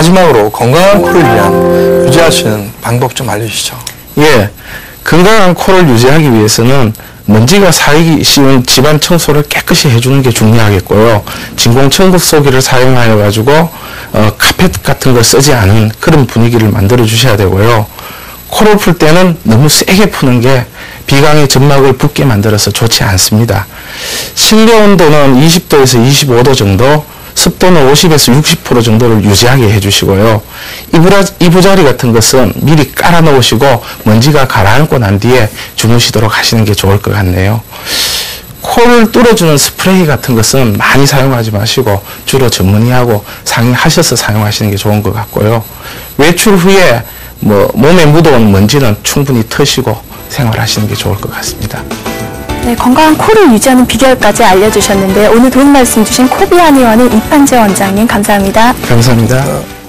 마지막으로 건강한 코를 위한 있는 방법 좀 알려주시죠. 예, 건강한 코를 유지하기 위해서는 먼지가 쌓이기 쉬운 집안 청소를 깨끗이 해주는 게 중요하겠고요. 진공 청소기를 사용하여 가지고 어, 카펫 같은 걸 쓰지 않은 그런 분위기를 만들어 주셔야 되고요. 코를 풀 때는 너무 세게 푸는 게 비강의 점막을 붓게 만들어서 좋지 않습니다. 실내 온도는 20도에서 25도 정도, 습도는 50에서 60% 정도를 유지하게 해주시고요. 이부라, 이부자리 같은 것은 미리 깔아 놓으시고 먼지가 가라앉고 난 뒤에 주무시도록 하시는 게 좋을 것 같네요. 코를 뚫어주는 스프레이 같은 것은 많이 사용하지 마시고 주로 전문의하고 상의하셔서 사용하시는 게 좋은 것 같고요. 외출 후에 뭐 몸에 묻어온 먼지는 충분히 터시고 생활하시는 게 좋을 것 같습니다. 네, 건강한 코를 유지하는 비결까지 알려주셨는데 오늘 도움 말씀 주신 코비아니원의 이판재 원장님 감사합니다. 감사합니다.